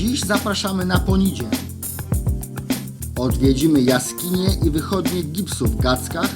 Dziś zapraszamy na Ponidzie. Odwiedzimy jaskinie i wychodnie gipsu w Gackach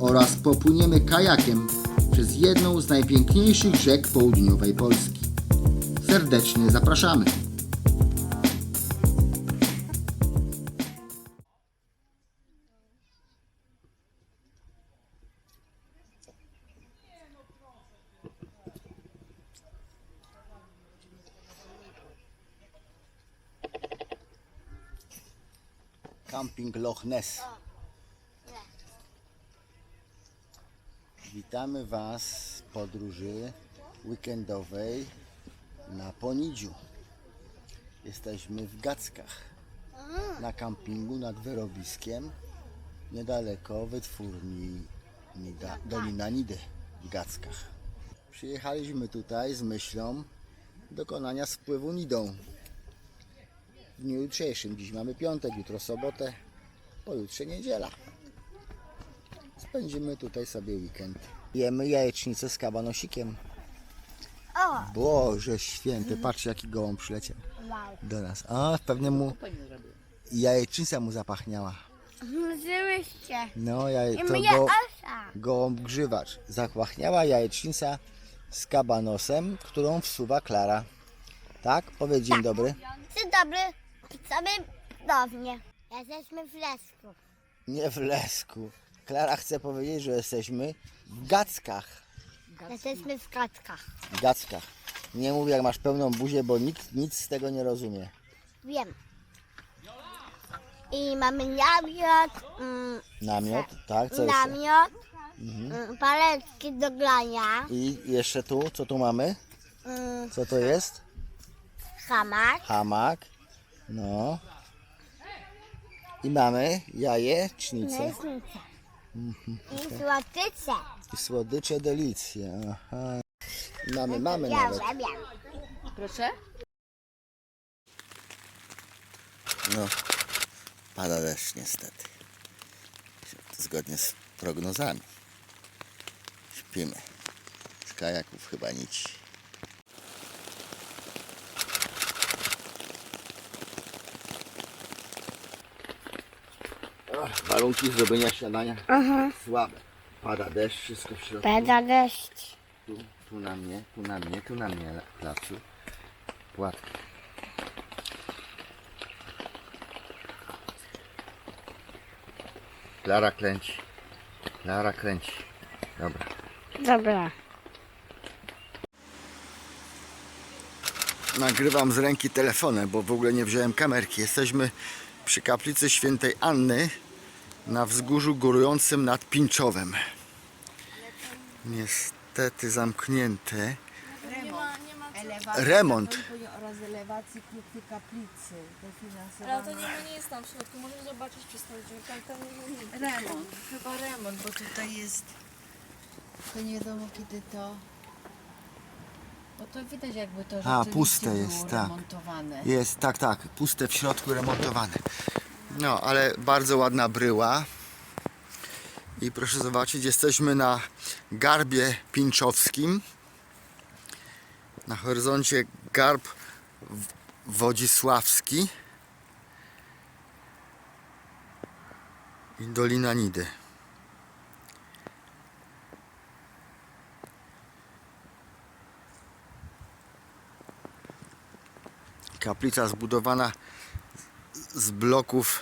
oraz popłyniemy kajakiem przez jedną z najpiękniejszych rzek południowej Polski. Serdecznie zapraszamy. Camping Loch Ness. Witamy Was z podróży weekendowej na Ponidziu. Jesteśmy w Gackach, na kampingu nad wyrowiskiem, niedaleko wytwórni Nida, Dolina Nidy w Gackach. Przyjechaliśmy tutaj z myślą dokonania spływu Nidą w dniu jutrzejszym. Dziś mamy piątek, jutro sobotę, pojutrze niedziela. Spędzimy tutaj sobie weekend. Jemy jajecznicę z kabanosikiem. O, Boże święty, patrzcie jaki gołąb przyleciał wow. do nas. A, pewnie mu jajecznica mu zapachniała. Rzeczywiście. No, jaj, I to mnie go, osa. gołąb grzywacz. Zapachniała jajecznica z kabanosem, którą wsuwa Klara. Tak? Powiedz dzień dobry. Dzień dobry. Sobie downie. Jesteśmy w lesku. Nie w Lesku. Klara chce powiedzieć, że jesteśmy w Gackach. Jesteśmy w kaczkach. W Gackach. Nie mów jak masz pełną buzię, bo nikt nic z tego nie rozumie. Wiem. I mamy namiot, mm, Namiot, tak? Co jeszcze? namiot, mm, paletki do grania, I jeszcze tu, co tu mamy? mm, Co to jest? hamak, Hamak. No. I mamy jajecznicę. leśnicę i słodycze. I słodycze delicje. Aha. Mamy, mamy Ja nawet. Proszę? No, pada deszcz niestety. Zgodnie z prognozami. Śpimy. Z kajaków chyba nic. Warunki zrobienia śniadania słabe. Pada deszcz, wszystko w środku. Pada deszcz. Tu, tu na mnie, tu na mnie, tu na mnie placu. Płatki. Klara kręci. Klara kręci. Dobra. Dobra. Nagrywam z ręki telefonem, bo w ogóle nie wziąłem kamerki. Jesteśmy przy kaplicy świętej Anny na wzgórzu górującym nad Pinczowem. Niestety zamknięte. Remont. oraz elewacji tej kaplicy Ale to nie, nie jest tam w środku, możesz zobaczyć przez tą dziurkę, ale tam nie nie- Remont, chyba remont, bo tutaj jest to nie wiadomo kiedy to bo to widać jakby to A, rzeczywiście puste było jest, tak. remontowane. Jest, tak, tak, puste w środku remontowane. No, ale bardzo ładna bryła. I proszę zobaczyć, jesteśmy na garbie pinczowskim. Na horyzoncie garb wodzisławski i Dolina Nidy. Kaplica zbudowana z bloków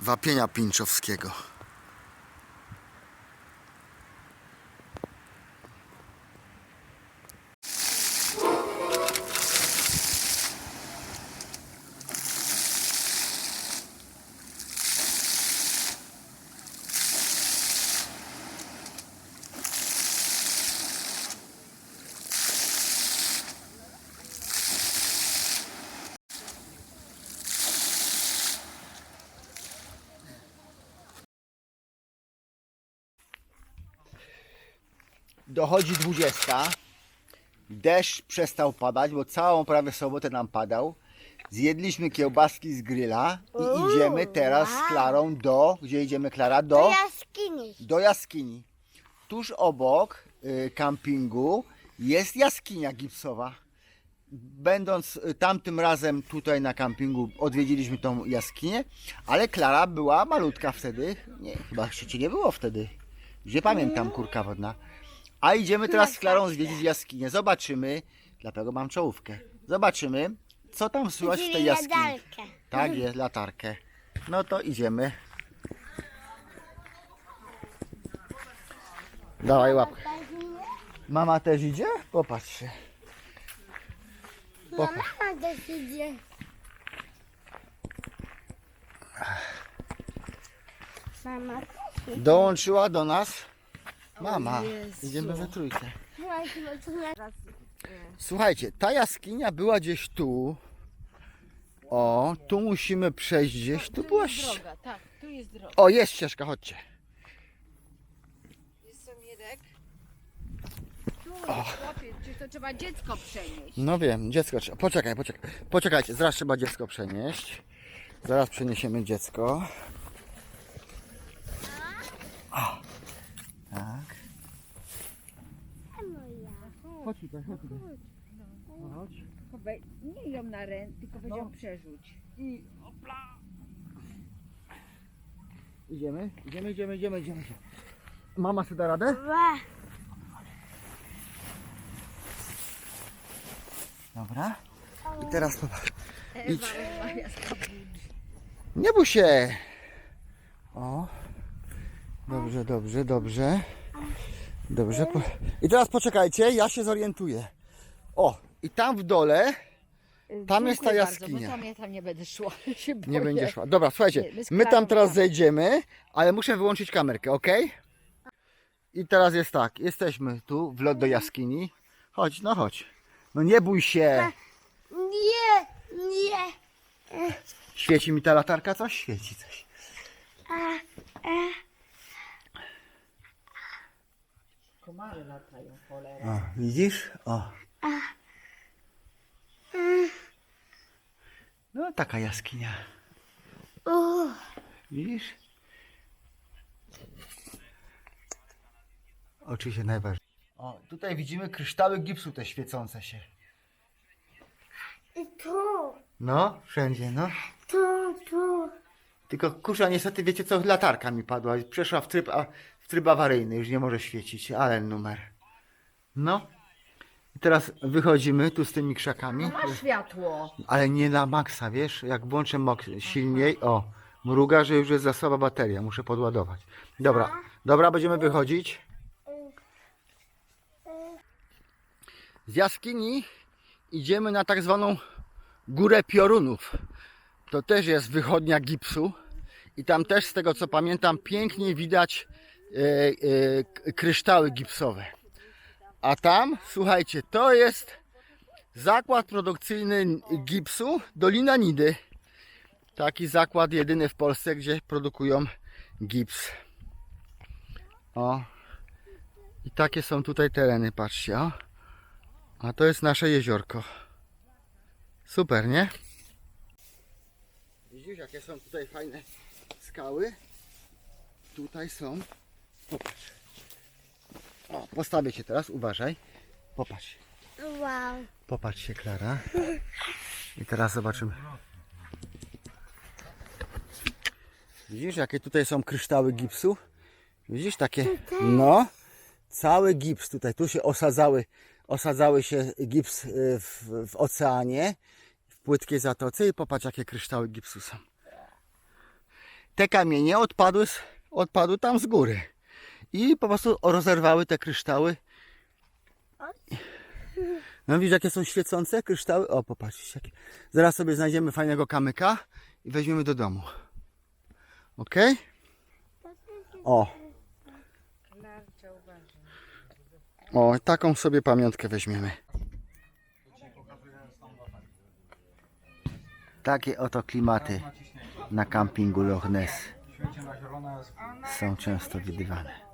wapienia pinczowskiego. Dochodzi 20. Deszcz przestał padać, bo całą prawie sobotę nam padał. Zjedliśmy kiełbaski z grilla i Uuu, idziemy teraz z. Klarą do. Gdzie idziemy, Klara? Do Do, jaskini. do jaskini. Tuż obok y, kampingu jest jaskinia gipsowa. będąc y, tamtym razem tutaj na kampingu, odwiedziliśmy tą jaskinię, ale Klara była malutka wtedy. Nie, chyba jeszcze cię nie było wtedy. Gdzie pamiętam, kurka wodna. A idziemy teraz z Klarą zwiedzić jaskinię. Zobaczymy, dlatego mam czołówkę. Zobaczymy, co tam słychać w tej jaskini. jadalkę. Tak jest, latarkę. No to idziemy. Dawaj łapkę. Mama też idzie? Popatrz się. No Popatrz. mama też idzie. Mama też idzie. Dołączyła do nas mama. Jezu. Idziemy we trójkę. Na- Słuchajcie, ta jaskinia była gdzieś tu. O, tu musimy przejść gdzieś. Tu była ś- Droga, tak, tu jest droga. O, jest ścieżka, chodźcie. Jest Somirek. Tu chłopiec, czy to trzeba dziecko przenieść? No wiem, dziecko trzeba. Poczekaj, poczekaj. Poczekajcie, zaraz trzeba dziecko przenieść. Zaraz przeniesiemy dziecko. O, tak. Chodź tutaj, chodź tutaj. Chodź. Tylko wej- Nie ją na rękę, tylko weź ją przerzuć. I opla. Idziemy, idziemy, idziemy, idziemy, idziemy. Mama sobie da radę? Ła. Dobra. I teraz popatrz. Idź. Nie bój się. O. Dobrze, dobrze, dobrze. Dobrze. po- I teraz poczekajcie, ja się zorientuję. O, i tam w dole Tam jest ta jaskinia. Bardzo, bo tam ja tam nie będę szła. Się nie boję. będzie szła. Dobra, słuchajcie, Nie, my z my tam teraz tak. zejdziemy, ale muszę wyłączyć kamerkę, ok? I teraz jest tak, jesteśmy tu, w lot do jaskini. Chodź, no chodź. No nie bój się. Nie, nie. Świeci mi ta latarka coś? Świeci coś. Komary latają, cholera. O, widzisz? O. No taka jaskinia. Widzisz? Oczywiście najważniejsze. O, tutaj widzimy kryształy gipsu te świecące się. I tu, No, wszędzie, no. tu, tu. Tylko kurza, niestety wiecie co, latarka mi padła. Przeszła w tryb, a, tryb awaryjny, już nie może świecić, ale numer. No. I teraz wychodzimy tu z tymi krzakami. Ma światło. Ale nie na maksa, wiesz? Jak włączę mok- silniej, o, mruga, że już jest za słaba bateria, muszę podładować. Dobra, dobra, będziemy wychodzić. Z jaskini idziemy na tak zwaną górę piorunów. To też jest wychodnia gipsu i tam też z tego co pamiętam pięknie widać kryształy gipsowe. A tam, słuchajcie, to jest Zakład produkcyjny gipsu Dolina Nidy. Taki zakład jedyny w Polsce, gdzie produkują gips. O. I takie są tutaj tereny, patrzcie. O. A to jest nasze jeziorko. Super, nie? Widzisz, jakie są tutaj fajne skały? Tutaj są. Popatrz. O, postawię cię teraz, uważaj. Popatrz. Wow. Popatrz się, Klara. I teraz zobaczymy. Widzisz, jakie tutaj są kryształy gipsu? Widzisz takie? No, cały gips tutaj. Tu się osadzały, osadzały się gips y, w, w oceanie, w płytkiej zatoce i popatrz, jakie kryształy gipsu są. Te kamienie odpadły, odpadły tam z góry i po prostu rozerwały te kryształy no widzisz jakie są świecące kryształy? O, popatrz. Jakie. Zaraz sobie znajdziemy fajnego kamyka i weźmiemy do domu. Ok? O. O, taką sobie pamiątkę weźmiemy. Takie oto klimaty na kampingu Loch Ness są często widywane.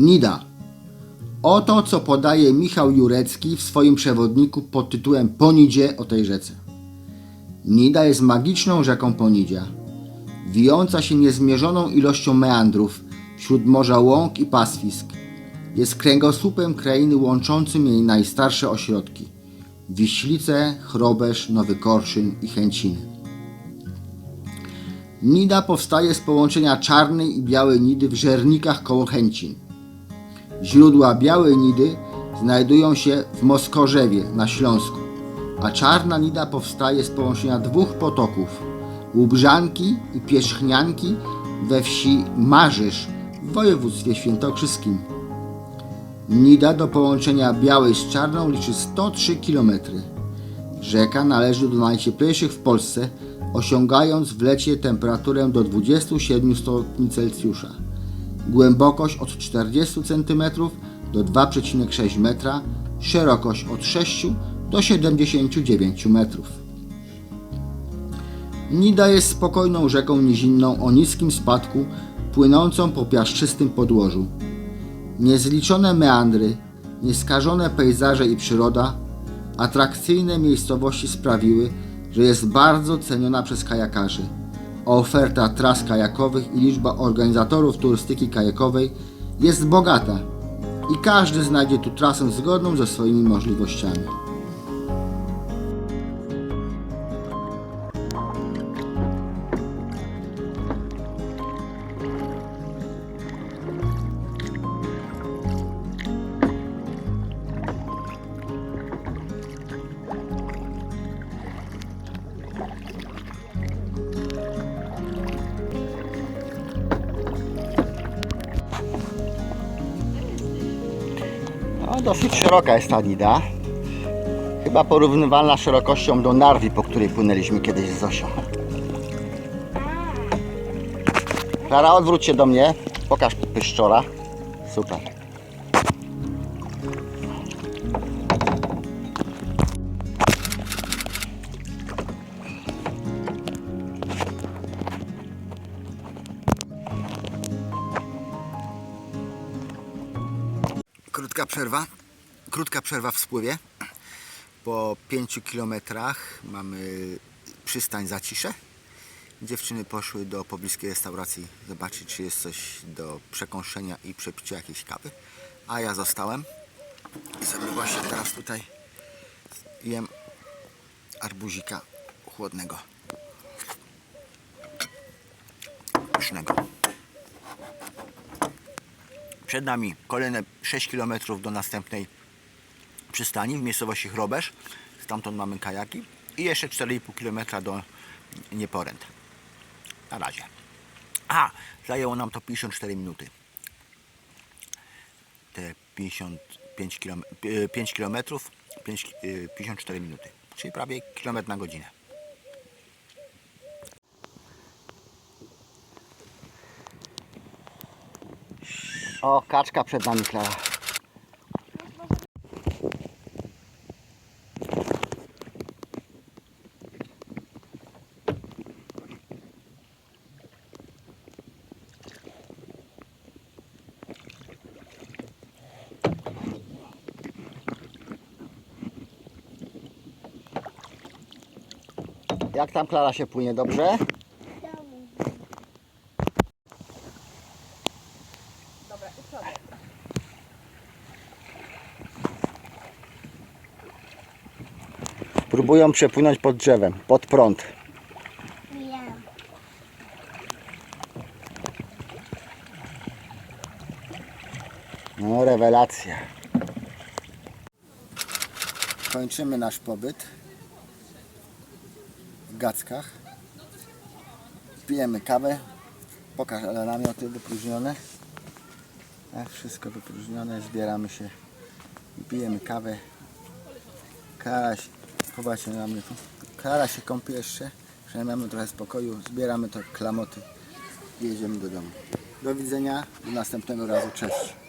Nida. Oto co podaje Michał Jurecki w swoim przewodniku pod tytułem Ponidzie o tej rzece. Nida jest magiczną rzeką Ponidzia, wijąca się niezmierzoną ilością meandrów wśród morza łąk i pastwisk. Jest kręgosłupem krainy łączącym jej najstarsze ośrodki Wiślice, Chrobesz, Nowy Korszyn i Chęciny. Nida powstaje z połączenia czarnej i białej nidy w żernikach koło Chęcin. Źródła białej nidy znajdują się w Moskorzewie na Śląsku, a czarna nida powstaje z połączenia dwóch potoków Łubrzanki i Pierzchnianki we wsi Marzysz w województwie świętokrzyskim. Nida do połączenia białej z czarną liczy 103 km. Rzeka należy do najcieplejszych w Polsce, osiągając w lecie temperaturę do 27 stopni Celsjusza. Głębokość od 40 cm do 2,6 metra, szerokość od 6 do 79 metrów. Nida jest spokojną rzeką nizinną o niskim spadku, płynącą po piaszczystym podłożu. Niezliczone meandry, nieskażone pejzaże i przyroda, atrakcyjne miejscowości sprawiły, że jest bardzo ceniona przez kajakarzy. Oferta tras kajakowych i liczba organizatorów turystyki kajakowej jest bogata i każdy znajdzie tu trasę zgodną ze swoimi możliwościami. Dosyć szeroka jest ta Nida. Chyba porównywalna szerokością do Narwi, po której płynęliśmy kiedyś z Zosią. Klara, odwróć się do mnie. Pokaż pyszczora. Super. Przerwa. Krótka przerwa w spływie. Po 5 kilometrach mamy przystań Zacisze. Dziewczyny poszły do pobliskiej restauracji zobaczyć, czy jest coś do przekąszenia i przepicia jakiejś kawy. A ja zostałem i sobie właśnie teraz tutaj jem arbuzika chłodnego. Pysznego. Przed nami kolejne 6 km do następnej przystani w miejscowości Chrobesz. Stamtąd mamy kajaki i jeszcze 4,5 km do Nieporęt. Na razie. A, zajęło nam to 54 minuty. Te 55 km, 5 km 5, 54 minuty. Czyli prawie kilometr na godzinę. O, kaczka przed nami, Klara. Jak tam Klara się płynie, dobrze? Próbują przepłynąć pod drzewem, pod prąd. No, rewelacja. Kończymy nasz pobyt w Gackach. Pijemy kawę. Pokaż, ale namioty wypróżnione. Tak, wszystko wypróżnione. Zbieramy się i pijemy kawę. Kara się na mnie tu. Kara się kąpie jeszcze. Przynajmniej mamy trochę spokoju. Zbieramy to klamoty i jedziemy do domu. Do widzenia. Do następnego razu. Cześć.